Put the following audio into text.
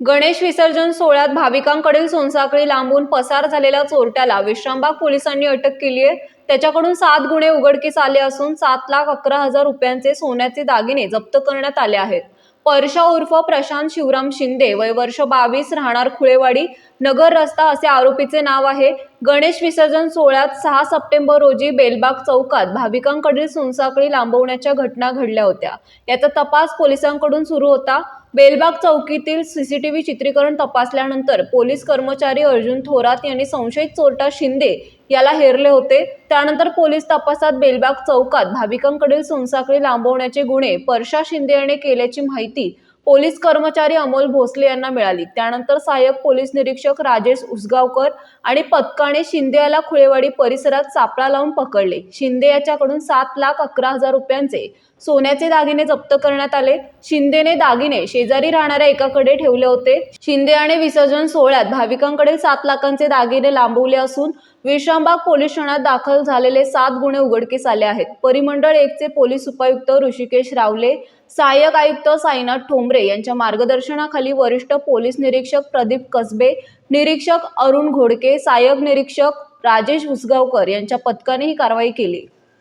गणेश विसर्जन सोहळ्यात भाविकांकडील सोनसाखळी लांबून पसार झालेल्या चोरट्याला विश्रामबाग पोलिसांनी अटक केली आहे. त्याच्याकडून सात गुन्हे उघडकीस आले असून सात लाख अकरा हजार रुपयांचे सोन्याचे दागिने जप्त करण्यात आले आहेत. परशा उर्फ प्रशांत शिवराम शिंदे वय वर्ष बावीस राहणार खुळेवाडी नगर रस्ता असे आरोपीचे नाव आहे. गणेश विसर्जन सोहळ्यात सहा सप्टेंबर रोजी बेलबाग चौकात भाविकांकडील सोनसाखळी लांबवण्याच्या घटना घडल्या होत्या. याचा तपास पोलिसांकडून सुरू होता. बेलबाग चौकीतील सीसीटीव्ही चित्रीकरण तपासल्यानंतर पोलीस कर्मचारी अर्जुन थोरात यांनी संशयित चोरटा शिंदे याला हेरले होते. त्यानंतर पोलीस तपासात बेलबाग चौकात भाविकांकडील सोनसाखळी लांबवण्याचे गुन्हे परशा शिंदे याने केल्याची माहिती पोलीस कर्मचारी अमोल भोसले यांना मिळाली. त्यानंतर सहाय्यक पोलीस निरीक्षक राजेश उसगावकर आणि पथकाने शिंदे याला खुळेवाडी परिसरात सापळा लावून पकडले. शिंदे याच्याकडून सात लाख अकरा हजार रुपयांचे सोन्याचे दागिने जप्त करण्यात आले. शिंदेने दागिने शेजारी राहणाऱ्या एकाकडे ठेवले होते. शिंदे आणि विसर्जन सोहळ्यात भाविकांकडील सात लाखांचे दागिने लांबवले असून विश्रामबाग पोलीस ठाण्यात दाखल झालेले सात गुन्हे उघडकीस आले आहेत. परिमंडळ एकचे पोलीस उपायुक्त ऋषिकेश रावले सहाय्यक आयुक्त साईनाथ ठोंबरे यांच्या मार्गदर्शनाखाली वरिष्ठ पोलीस निरीक्षक प्रदीप कसबे निरीक्षक अरुण घोडके सहाय्यक निरीक्षक राजेश उसगावकर यांच्या पथकाने ही कारवाई केली.